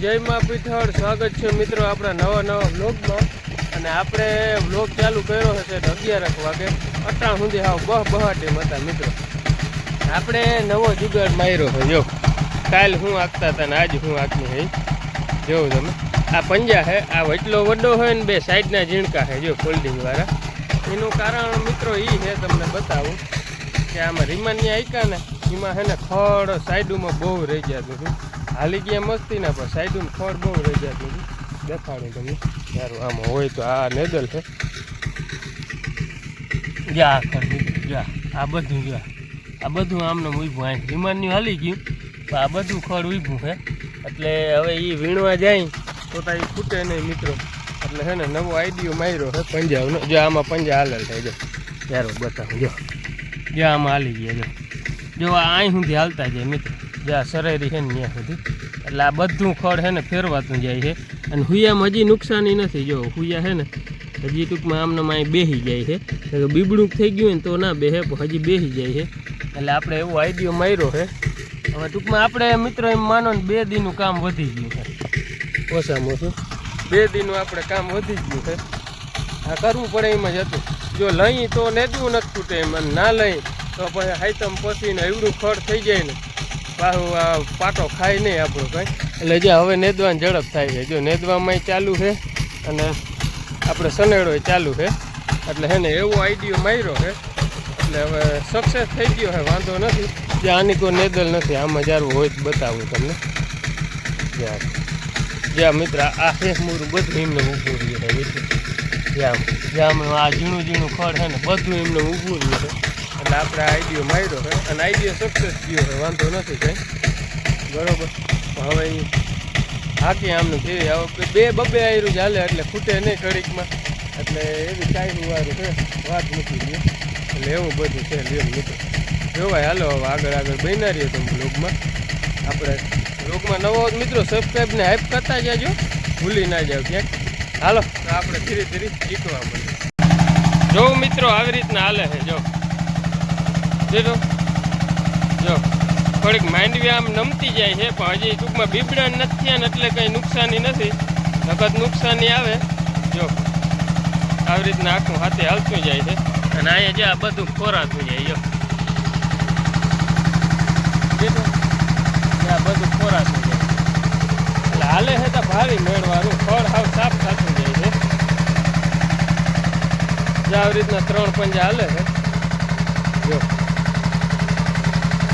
જય મા પીઠળ સ્વાગત છે મિત્રો આપણા નવા નવા બ્લોગમાં અને આપણે બ્લોગ ચાલુ કર્યો હશે તો અગિયારક વાગે. અટાણ સુધી હાવ બહ બહાટી હતા મિત્રો. આપણે નવો જુગાડ માર્યો છે, જો. કાલ હું આંકતા હતા ને આજ હું આંકની હઈ જોઉં તમે. આ પંજા છે, આ વચલો વડો હોય ને બે સાઈડના ઝીણકા છે, જો ફોલ્ડિંગ વાળા. એનું કારણ મિત્રો એ છે, તમને બતાવું, કે આમાં રીમાની આઈકા ને, એમાં છે ને ખડ સાઈડમાં બહુ રહી જતું હતું હાલી ગયા મસ્તી ના પણ સાઈડમાં ફળ બહુ હતું દેખાડું તમને. સારું આમાં હોય તો આ નેદલ છે. જા નીકળી, જા આ બધું જા આ બધું આમને ઊભું આ વિમાનની હાલી ગયું. તો આ બધું ખડ ઊભું છે એટલે હવે એ વીણવા જાય. તો તારી એ ખૂટે નહીં મિત્રો. એટલે છે ને નવો આઈડિયો માર્યો છે પંજાબનો. જો આમાં પંજા હાલ થાય જો ત્યારે બતાવું જો. જો આમાં હાલી ગયા જો. જો આ અહીં સુધી હાલતા જાય મિત્રો. જો આ સરેરી છે ને ત્યાં સુધી. એટલે આ બધું ખડ છે ને ફેરવાતું જાય છે. અને હુયામાં હજી નુકસાની નથી, જો, હુયા છે ને હજી ટૂંકમાં આમનામાં અહીં બેસી જાય છે. એટલે કે બીબડું થઈ ગયું ને તો ના બેસે હજી બેસી જાય છે. એટલે આપણે એવો આઈડિયો માર્યો છે. હવે ટૂંકમાં આપણે મિત્રો એમ માનો ને બે દીનું કામ વધી ગયું છે. ઓછામાં ઓછું. બે દીનું આપણે કામ વધી ગયું છે. આ કરવું પડે એમ જ હતું. જો લઈ તો નેદવું નથી તૂટે એમ ના લઈ તો પછી હાઈતમ પસીને એવડું ખડ થઈ જાય ને. પાછું આ પાટો ખાય નહીં આપણો કંઈ. એટલે જે હવે નેદવાની ઝડપ થાય છે. જો નેદવામાંય ચાલુ છે અને આપણે સનેડોય ચાલુ છે. એટલે હે ને એવો આઈડિયો માર્યો છે. એટલે હવે સક્સેસ થઈ ગયો છે, વાંધો નથી. જે આની કોઈ નેદલ નથી, આમાં જારું હોય બતાવું તમને. જ્યાં જ્યાં મિત્ર, આ હે મૂરું, બધું એમને ઊભું રહ્યું છે. જ્યાં જ્યાં આ ઝીણું ઝીણું ખડ છે ને, બધું એમને ઊભું રહ્યું છે. એટલે આપણે આઈડિયો માર્યો છે. અને આઈડિયો સક્સેસ ગયો છે, વાંધો નથી કંઈ બરાબર. હવે હાકી આમનું કેવી હવે બે બબે આયરું ચાલે એટલે ખૂટે નહીં કડીકમાં એટલે એવી કાંઈ વારું છે. વાત મૂકી દઈએ. એટલે એવું બધું છે, લ્યો મિત્રો. જોવાય હાલો, હવે આગળ આગળ બન્યા રહીએ તમે બ્લોગમાં આપણે બ્લોગમાં નવો મિત્રો સબસ્ક્રાઈબ ને હાઈપ કરતા જાજો. ભૂલી ના જાવ ક્યાંક. હાલો આપણે ધીરે ધીરે શીખવા મળીએ. જો મિત્રો, આવી રીતના હાલે છે, જો. દીધો જો, થોડીક માંડવી આમ નમતી જાય છે, પણ હજી ટૂંકમાં બીબડા નથી થયા એટલે કંઈ નુકસાની નથી. નકદ નુકસાની આવે. જો, આવી રીતના આખું હાથે હાલતું જાય છે. અને અહીંયા જે આ બધું ખોરાતું જાય જો આ બધું ખોરાતું જાય. એટલે હાલે છે તો ભારી મેળવાનું. ફળ હાવ સાફ થતું જાય છે. જે આવી રીતના ત્રણ પંજા હાલે છે. જો.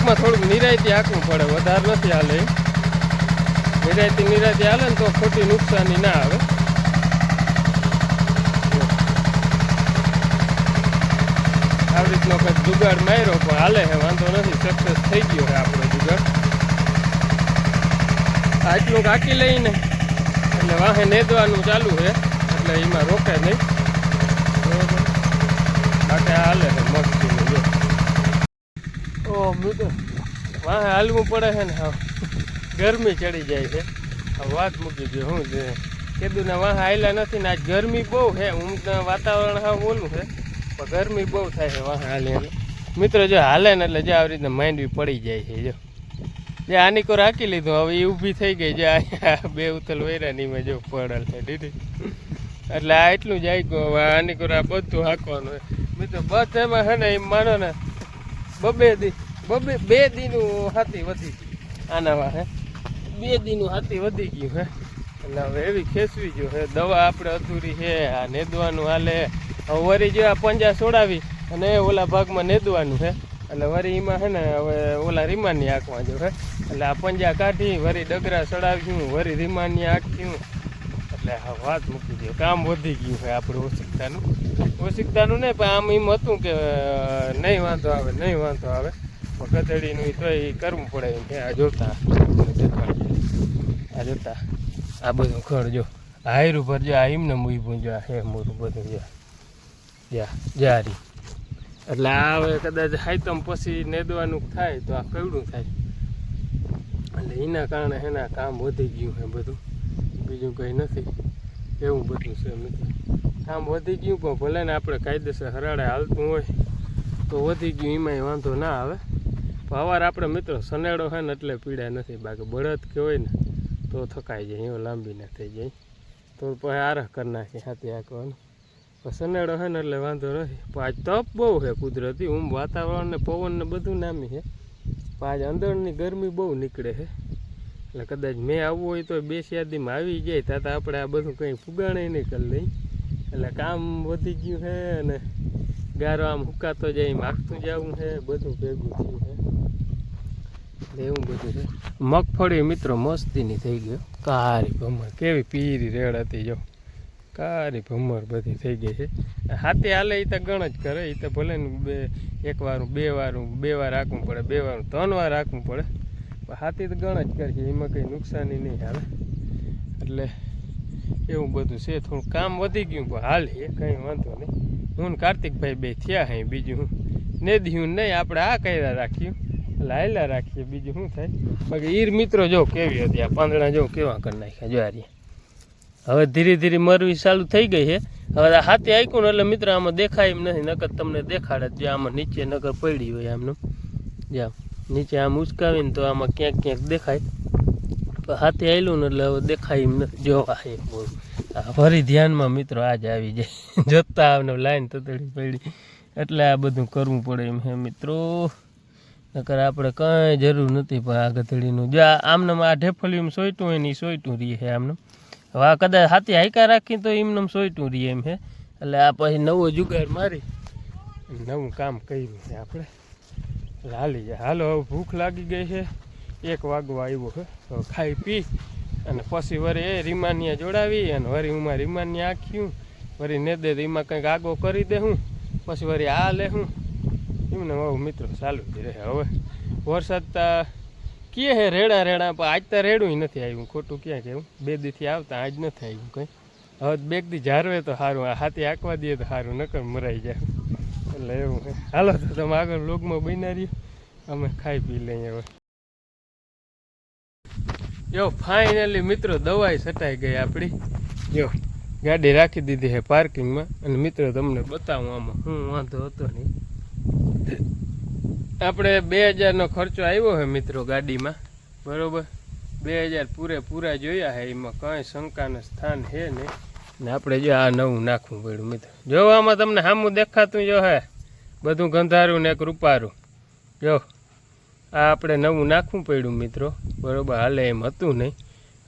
ટૂંકમાં થોડુંક નિરાયતી આંકવું પડે, વધારે નથી હાલે. નિરાયતી નિરાયતી હાલે ને તો ખોટી નુકસાની ના આવે. આવી રીતનો કંઈક જુગાડ માર્યો, પણ હાલે હે, વાંધો નથી સક્સેસ થઈ ગયો છે આપણો જુગાડ. આટલું કાકી લઈને, એટલે વાહે નેદવાનું ચાલુ છે એટલે એમાં રોકે નહીં બરોબર માટે હાલે છે મસ્તીનું જો ઓ વાહ હાલવું પડે છે ને, હા. ગરમી ચડી જાય છે. વાત મૂકી દો શું છે કીધું ને વાહ હાલ્યા નથી ને આજ ગરમી બહુ છે. હું વાતાવરણ હા બોલું છે, પણ ગરમી બહુ થાય છે વાહ હાલે મિત્રો જો હાલે ને એટલે જો આવી રીતના માંડવી પડી જાય છે, જો. જે આની કો રાખી લીધું, હવે એ ઊભી થઈ ગઈ, જે આ બે ઉથલ વૈરાની મેં જો પડેલ છે, દીદી. એટલે આ એટલું જાય ગયું, હવે આની કો આ બધું હાંકવાનું હોય મિત્રો બસ એમાં છે ને, એમ માનો ને, બબે દી. બબે બે દીનું હાથી વધી ગયું આના વાહે બે દીનું હાથી વધી ગયું હે. એટલે હવે એવી ખેંચવી જો હે. દવા આપણે અધૂરી છે આ નેદવાનું હાલે. હવે વરી જો આ પંજા છોડાવી અને ઓલા ભાગમાં નેદવાનું છે એટલે વરી એમાં છે ને હવે ઓલા રીમાની આંખમાં જો હે. એટલે આ પંજા કાઢી, વરી ડગરા ચડાવ્યું વરી રીમાની આંખ્યું એટલે હા વાત મૂકી દો. કામ વધી ગયું છે આપણું ઓશિકતાનું. ઓશિકતાનું નહીં, પણ આમ એમ હતું કે નહીં વાંધો આવે, નહીં વાંધો આવે. ગધેડીનું તો એ કરવું પડે એમ આ જોતા આ જોતા, આ બધું ખડ જો હાયરું જો, આ એમને મૂવી જો હે મોરું બધું જો, જા જારી એટલે આ હવે કદાચ હાઈતમ પછી નેદવાનું થાય તો આ કવડું થાય? એટલે એના કારણે એના કામ વધી ગયું છે બધું. બીજું કંઈ નથી. એવું બધું છે મિત્રો કામ વધી ગયું પણ ભલે ને આપણે કાયદેસર હરાડે હાલતું હોય, તો વધી ગયું, એમાંય વાંધો ના આવે. અવાર આપણે મિત્રો સનેડો હોય ને એટલે પીડા નથી. બાકી બળદ કે હોય ને તો થકાઈ જાય એવું લાંબી ના થઈ જાય. તો પછી આરહ કરી નાખી હાથી હાંકવાનું. પણ સનેડો હોય ને એટલે વાંધો નથી. આજ તપ બહુ છે કુદરતી. ઊમ વાતાવરણ ને પવન ને બધું નામી છે. આજ અંદરની ગરમી બહુ નીકળે છે. એટલે કદાચ મેં આવવું હોય તો બે આવી જાય. ત્યાં તો આપણે આ બધું કંઈ ફુગાણે નહીં કરી લઈ એટલે કામ વધી ગયું છે અને ગારો આમ હુકાતો જાય માગતું જવું છે, બધું ભેગું થયું છે. એવું બધું છે. મગફળી મિત્રો મસ્તીની થઈ ગયો કારી ભમર, કેવી પીરી રેડ હતી જો. કારી ભમર બધી થઈ ગઈ છે. હાથે હાલે એ તો ગણ જ કરે એ તો ભલે બે, એક વાર, બે વાર બે વાર રાખવું પડે, બે વાર, ત્રણ વાર રાખવું પડે. પણ હાથી તો ગણ જ કરશે એમાં કંઈ નુકસાની નહીં આવે એટલે એવું બધું છે, થોડું કામ વધી ગયું, પણ હાલ, એ કંઈ વાંધો નહીં. હું ને કાર્તિકભાઈ બે થયા હે, બીજું હું. નેદીયું નહીં આપણે આ કર્યા રાખ્યું એટલે રાખીએ, બીજું શું થાય? બાકી ઈર મિત્રો જો કેવી હતી, આ પાંદડા જો કેવા કરી નાખ્યા, જો હવે ધીરે ધીરે મરવી ચાલુ થઈ ગઈ છે. હવે હાથે આઈકું એટલે મિત્ર આમાં દેખાય એમ નથી, નકર તમને દેખાડે જે આમાં નીચે નકર પડી હોય આમનું. જ્યાં નીચે આમ ઉચકાવીને તો આમાં ક્યાંક ક્યાંક દેખાય. પણ હાથે આવેલું ને એટલે હવે દેખાય એમ નથી. જોવા એ ફરી ધ્યાનમાં મિત્રો આજ આવી જાય. જોતા આવને લાઈન તતડી પડી. એટલે આ બધું કરવું પડે એમ હે મિત્રો. નકર આપણે કંઈ જરૂર નથી પણ આ ગધડીનું. જો આ આમનામ આ ઢેફલિયું સોયટું હોય ને એ સોઈટું રહીએ છે આમને હવે આ કદાચ હાથી હાઈકા રાખી તો એમને સોયટું રહીએ એમ છે એટલે આ પછી નવો જુગાર મારી. નવું કામ કર્યું છે આપણે. હાલી જાય. હાલો, હવે ભૂખ લાગી ગઈ છે. એક વાગવા આવ્યો છે. તો ખાઈ પી અને પછી વળી એ રીમાનિયા જોડાવી અને વળી હું રીમાનિયા આખ્યું વળી ને દે, એમાં કંઈક આગો કરી દે હું. પછી વળી આ લે હું. એમને બહુ મિત્રો ચાલુ જ રહે. હવે વરસાદ તા કીએ હે? રેડા રેડા પણ આજ તો રેડું નથી આવ્યું. ખોટું ક્યાં કેવું બે દીથી આવતા, આજ નથી આવ્યું કંઈ. હવે બે દી જારવે તો સારું આ હાથી આંકવા દઈએ તો સારું નકર મરાઈ જાય. એટલે એવું છે. હાલો તો તમે આગળ લોગમાં રહ્યો અમે ખાઈ પી લઈએ હવે. જો ફાઇનલી મિત્રો દવાઈ છટાઈ ગઈ આપણી જો ગાડી રાખી દીધી છે પાર્કિંગમાં અને મિત્રો તમને બતાવું આમાં. હું વાંધો હતો નહીં. આપણે બે હજારનો ખર્ચો આવ્યો છે મિત્રો ગાડીમાં, બરોબર? બે હજાર પૂરેપૂરા જોયા છે એમાં કંઈ શંકાનું સ્થાન છે નહીં. ને આપણે જો આ નવું નાખવું પડ્યું મિત્રો. જોવામાં તમને સામું દેખાતું જો હે. બધું ગંધારું ને એક રૂપારું. જો, આ આપણે નવું નાખવું પડ્યું મિત્રો. બરોબર, હાલે એમ હતું નહીં.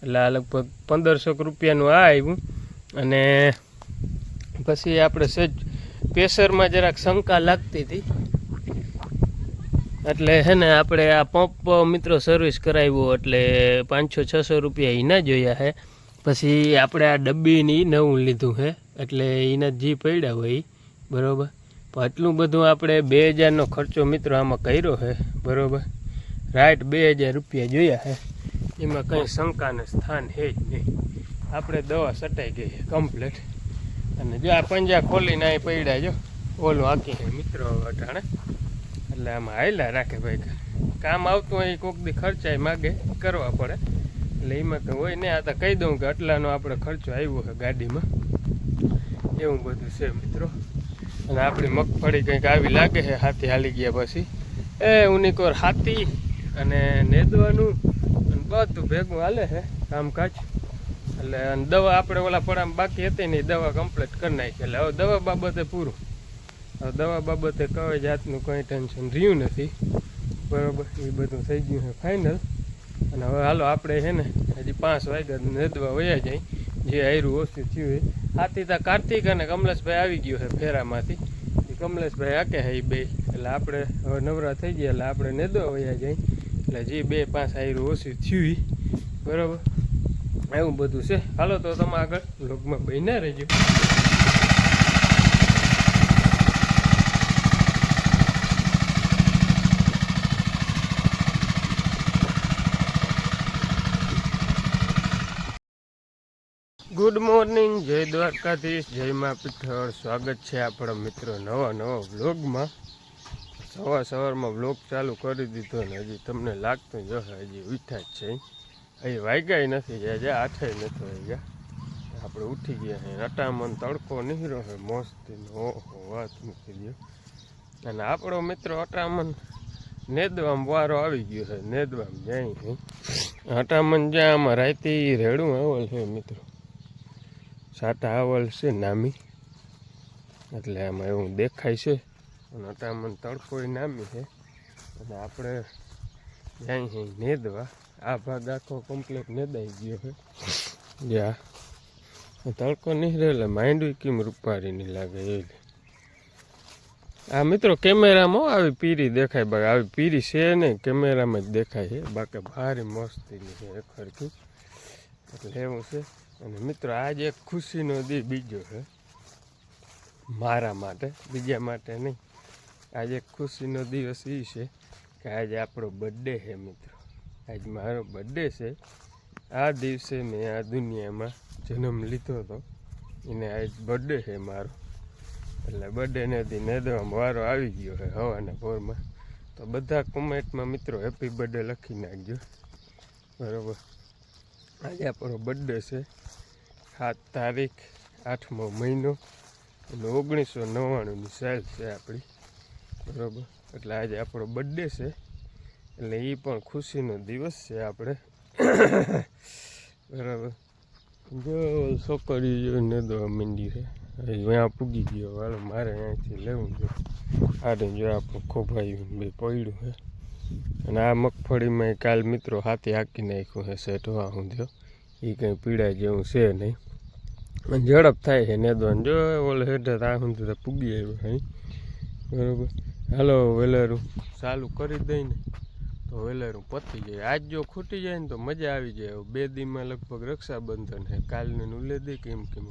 એટલે આ લગભગ પંદરસો રૂપિયાનું આ આવ્યું. અને પછી આપણે સજ પ્રેશરમાં જરાક શંકા લાગતી હતી. એટલે હે ને, આપણે આ પંપ મિત્રો સર્વિસ કરાવ્યો એટલે પાંચસો, છસો રૂપિયા એના જોયા છે પછી આપણે આ ડબ્બીની નવું લીધું છે એટલે એના જી પડ્યા હોય બરાબર? આટલું બધું આપણે બે હજારનો ખર્ચો મિત્રો આમાં કર્યો છે બરોબર? રાઈટ બે હજાર રૂપિયા જોયા છે એમાં કંઈ શંકાને સ્થાન છે જ નહીં. આપણે દવા સટાઈ ગઈ છે કમ્પ્લેટ અને જો આ પંજા ખોલીને અહીં પડ્યા જો ઓલું હાકી મિત્રો અટાણે એટલે આમાં હાયલા રાખે ભાઈ કામ આવતું હોય કોક દી ખર્ચાય માગે કરવા પડે. એટલે એમાં કંઈ હોય ને આ તો કહી દઉં કે આટલાનો આપણે ખર્ચો આવ્યો છે ગાડીમાં. એવું બધું છે મિત્રો. અને આપણી મગફળી કંઈક આવી લાગે છે હાથી હાલી ગયા પછી. એ ઉનિકોર હાથી અને નેદવાનું અને બધું ભેગું હાલે છે કામકાજ. એટલે દવા આપણે ઓલા પડામાં બાકી હતી ને દવા કમ્પ્લીટ કરી નાખી. એટલે હવે દવા બાબતે પૂરું. હવે દવા બાબતે કઈ જાતનું કંઈ ટેન્શન રહ્યું નથી. બરાબર, એ બધું થઈ ગયું છે ફાઇનલ અને હવે હાલો આપણે છે ને, હજી પાંચ વાગ્યા નેદવા વયા જાય. જે આયરું ઓછું થયું એ હાથી તા કાર્તિક અને કમલેશભાઈ આવી ગયો છે ફેરામાંથી. એ કમલેશભાઈ આકે હે બે. એટલે આપણે હવે નવરા થઈ ગયા, એટલે આપણે નેદવા વયા જાય. એટલે જે બે પાંચ આયરું ઓછું થયું બરોબર. એવું બધું છે. હાલો તો તમે આગળ વ્લોગમાં બન્યા રહેજો. ગુડ મોર્નિંગ જય દ્વારકાધીશ, જય મા પીઠળ. સ્વાગત છે આપણા મિત્રો નવા નવા વ્લોગમાં સવાર સવારમાં વ્લોગ ચાલુ કરી દીધો ને હજી તમને લાગતું જ હજી ઉઠા છે. હજી વાગ્યા નથી આજે આઠે નથી વાગ્યા. આપણે ઉઠી ગયા અહીં અટામણ તડકો નીકળ્યો છે મોસ્તી ઓહો, વાત મૂકી દો અને આપણો મિત્રો અટામણ નેદવામાં વારો આવી ગયો છે નેદવામાં જાય છે અટામન જ્યાં આમાં રાયતી રેડું આવલ છે મિત્રો. સાટા આવલ છે નામી. એટલે આમાં એવું દેખાય છે. અને અટામન તડકો નામી છે અને આપણે જાય છે નેદવા. આ ભાગ આખો કમ્પ્લીટ નેદાઈ ગયો છે. યા તડકો નીકળે એટલે માંડવી કેમ રૂપારીની લાગે એ આ મિત્રો કેમેરામાં આવી પીરી દેખાય, બાકી આવી પીરી છે નહીં, કેમેરામાં જ દેખાય છે. બાકી ભારે મસ્તીની છે ખરખી એટલે એવું છે. અને મિત્રો આજે એક ખુશીનો દી બીજો છે. મારા માટે, બીજા માટે નહીં. આજે ખુશીનો દિવસ એ છે કે આજે આપણો બર્થડે છે મિત્રો. આજ મારો બર્થડે છે. આ દિવસે મેં આ દુનિયામાં જન્મ લીધો હતો. એને આજ બર્થડે છે મારો. એટલે બર્થડેને નેદવામાં વારો આવી ગયો છે હવાના ભોરમાં. તો બધા કોમેન્ટમાં મિત્રો હેપી બર્થડે લખી નાખજો. બરાબર? આજે આપણો બર્થડે છે. સાત તારીખ, આઠમો મહિનો. અને ઓગણીસો નવ્વાણુંની સાલ છે આપણી. બરાબર? એટલે આજે આપણો બર્થડે છે. એટલે એ પણ ખુશીનો દિવસ છે આપણે. બરાબર. જો છોકરી જોઈને દો મીંડી છે. અહીંયા પૂગી ગયો. હાલો, મારે અહીંયાથી લેવું છે. આડે જો આપણું ખોભાયું બે પડ્યું છે. અને આ મગફળીમાં કાલ મિત્રો હાથી હાકી નાખ્યું છે સેટ હું થયો એ કંઈ પીડાય જેવું છે નહીં. અને ઝડપ થાય છે નેદવાનું. જો ઓલે હેઠે આ હું તો પૂગી આવ્યો અહીં. બરાબર. હાલો, વેલેરું. ચાલુ કરી દઈને. તો વેલેરું પતી જાય. આજ જો ખૂટી જાય ને તો મજા આવી જાય. બે દીમાં લગભગ રક્ષાબંધન છે. કાલને ઉલે દે કેમ કેમ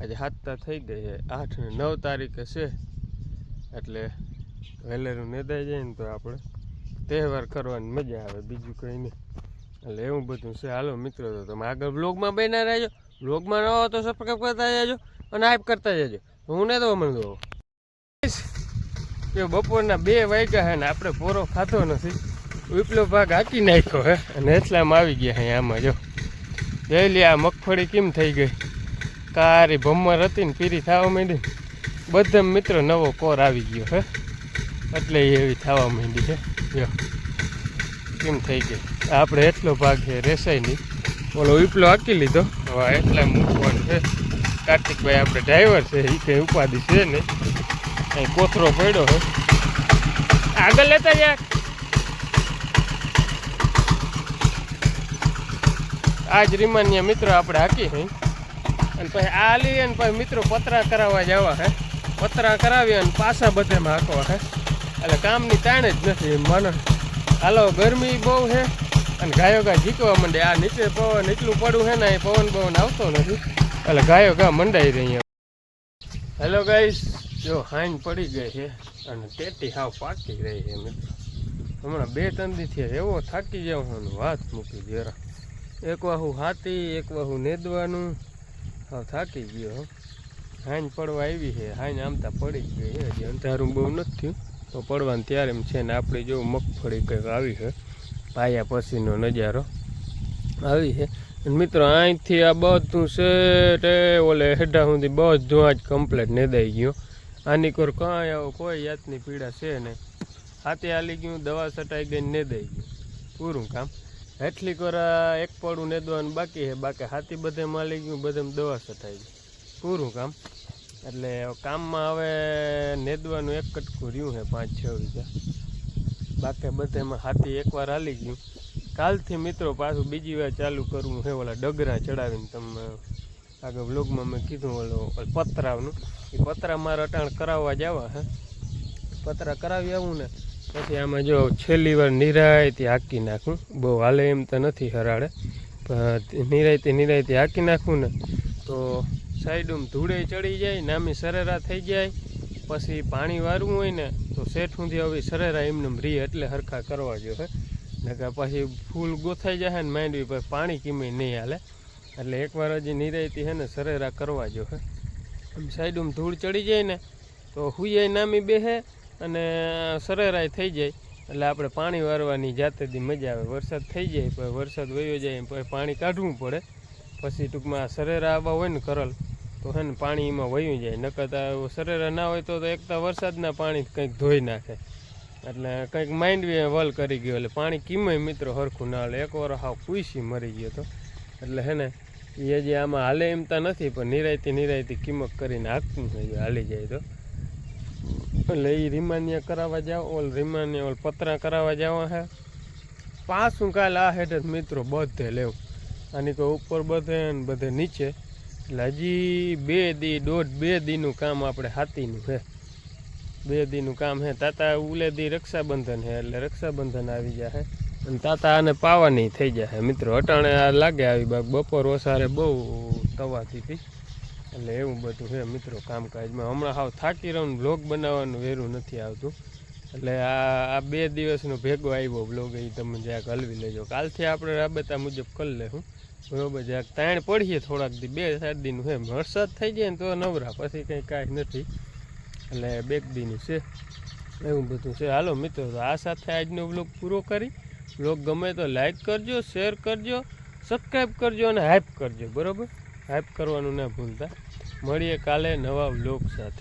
આજે સાતતા થઈ ગઈ છે. આઠ ને નવ તારીખે છે. એટલે વેલેરું નેદાઈ જાય ને તો આપણે તહેવાર કરવાની મજા આવે. બીજું કંઈ નહીં. એટલે એવું બધું છે. હાલો મિત્રો, તો તમે આગળ બ્લોગમાં બન્યા રહેજો. બ્લોગમાં ન હો તો સબસ્ક્રાઈબ કરતા જજો અને આઈપ કરતા જજો હું ને તો મને દો કે બપોરના બે વાગ્યા છે ને, આપણે પોરો ખાતો નથી. ઉપલો ભાગ હાકી નાખ્યો હે. અને એટલામાં આવી ગયા અહીંયા આમાં, જો. જઈ આ મગફળી કેમ થઈ ગઈ? કારી ભમર હતી ને પીરી થવા માંડી બધા મિત્રો નવો કોર આવી ગયો હે. એટલે એવી થવા માંડી છે જો, કેમ થઈ ગઈ? આપણે એટલો ભાગ છે રેસાય નહીં. ઓલો ઉપલો હાકી લીધો. હવે એટલા મૂકવાનું છે કાર્તિકભાઈ આપણે ડ્રાઈવર છે એ કંઈ ઉપાધિ છે નહીં. અહીં કોથરો પડ્યો છે આગળ લેતા યાર આજ રીમાન્ય મિત્રો આપણે હાકી હે અને પછી આ લઈએ અને પછી મિત્રો પતરા કરાવવા જવા હે. પતરા કરાવી અને પાછા બધેમાં હાંકવા હે. એટલે કામની તાણ જ નથી મને. હાલો ગરમી બહુ છે અને ગાયો ગા જીકવા માંડે. આ નીચે પવન એટલું પડવું છે ને એ પવન પવન આવતો નથી. એટલે ગાયો ગા મંડાઈ રહી હેલો ગાઈસ જો હાઈન પડી ગઈ છે અને ટેટી હાવ પાકી રહી છે મિત્રો. હમણાં બે ત્રણ દીથી એવો થાકી જાઉં હું વાત મૂકી જરા એક વાહુ હાથી, એક વાહુ નેદવાનું. હવે થાકી ગયો હાઈન પડવા આવી છે, હાઈન આમતા પડી ગઈ છે. હજી અંધારું બહુ નથી થયું. તો પડવાનું ત્યારે એમ છે ને આપણે જો મગફળી કંઈક આવી છે. પાયા પછીનો નજારો આવી છે. મિત્રો, અહીંથી આ બધું છે ઓલે હેઠા સુધી બધું આજ કમ્પ્લેટ નેદાઈ ગયું. આની કોર કાંઈ આવો કોઈ જાતની પીડા છે નહીં. હાથે હાલી ગયું, દવા છટાઈ ગઈ ને નેદાઈ ગયું. પૂરું કામ. હેઠલી કોરા એક પડું નેદવાનું બાકી છે. બાકી હાથી બધે માલી ગયું બધે દવા ગઈ પૂરું કામ. એટલે કામમાં હવે નેદવાનું એક કટકું રહ્યું છે, પાંચ છ વીઘા. બાકી બધેમાં હાથી એકવાર હાલી ગયું. કાલથી મિત્રો પાછું બીજી વાર ચાલુ કરવું છે, ઓલા ડગરા ચડાવીને તમે આગળ બ્લોગમાં મેં કીધું, ઓલો પતરાવનું એ પતરા મારે અટાણ કરાવવા જવા હે પતરા કરાવી આવું ને પછી આમાં જો છેલ્લી વાર નિરાયથી હાકી નાખું. બહુ હાલે એમ તો નથી હરાડે પણ નિરાયથી નિરાયથી હાકી નાખું ને તો સાઈડમાં ધૂળે ચડી જાય, નામી સરેરા થઈ જાય. પછી પાણી વારવું હોય ને તો શેઠ સુધી હવે સરેરા એમને રી એટલે હરખા કરવા જો હે નકર પછી ફૂલ ગોથાઈ જાય ને માંડવી પછી પાણી કિમે નહીં હાલે. એટલે એકવાર હજી નિરાયતી હે ને સરેરા કરવા જો હે આમ સાઈડમાં ધૂળ ચડી જાય ને તો હુયાઈ નામી બેહે અને સરેરાય થઈ જાય. એટલે આપણે પાણી વારવાની જાતે બી મજા આવે. વરસાદ થઈ જાય પછી વરસાદ વયો જાય પછી પાણી કાઢવું પડે. પછી ટૂંકમાં સરેરા આવવા હોય ને કરલ, તો હે ને પાણી એમાં વયું જાય. નકર તો સરેરા ના હોય તો તો એક તો વરસાદના પાણી કંઈક ધોઈ નાખે. એટલે કંઈક માઇન્ડ વલ કરી ગયો. એટલે પાણી કિમય મિત્રો હરખું ના હાલે. એક વાર હાવ કુઈસી મરી ગયો હતો એટલે હે ને એ જે આમાં હાલે એમતા નથી, પણ નિરાયતી નિરાયતી કિંમત કરીને હાંકતું થઈ હાલી જાય તો. એટલે એ રીમાનિયા કરાવવા જાવ ઓલ રીમાન્યા, ઓલ પતરા કરાવવા જાવ હે. પાછું કાલ આ હેઠ મિત્રો બધે લેવું. આની તો ઉપર બધે ને બધે નીચે. એટલે હજી બે દી દોઢ બે દીનું કામ આપણે હાથીનું છે બે દીનું કામ હે. તાતા ઉલે દી રક્ષાબંધન હે, એટલે રક્ષાબંધન આવી જાય અને તાતા આને પાવાની થઈ જાય મિત્રો, અટાણે આ લાગે આવી બાગ. બપોર ઓસારે બહુ હતી એટલે એવું બધું છે મિત્રો કામકાજમાં. હમણાં હાવ થાકી રહું બ્લોગ બનાવવાનું વેરું નથી આવતું. એટલે આ આ બે દિવસનો ભેગો આવ્યો બ્લોગ એ તમે જરાક હલવી લેજો. કાલથી આપણે રાબેતા મુજબ કરી લેશું. બરોબર, જરાક તાણ પડીએ થોડાક દી, બે સાત દીનું છે. વરસાદ થઈ જાય ને તો નવરા, પછી કંઈ કાંઈ નથી. એટલે બેક દીનું છે. એવું બધું છે. હાલો મિત્રો, તો આ સાથે આજનો બ્લોગ પૂરો કરી. બ્લોગ ગમે તો લાઈક કરજો શેર કરજો સબસ્ક્રાઈબ કરજો અને હાઈપ કરજો. બરોબર? હાઈપ કરવાનું ના ભૂલતા. મળીએ કાલે નવા બ્લોગ સાથે.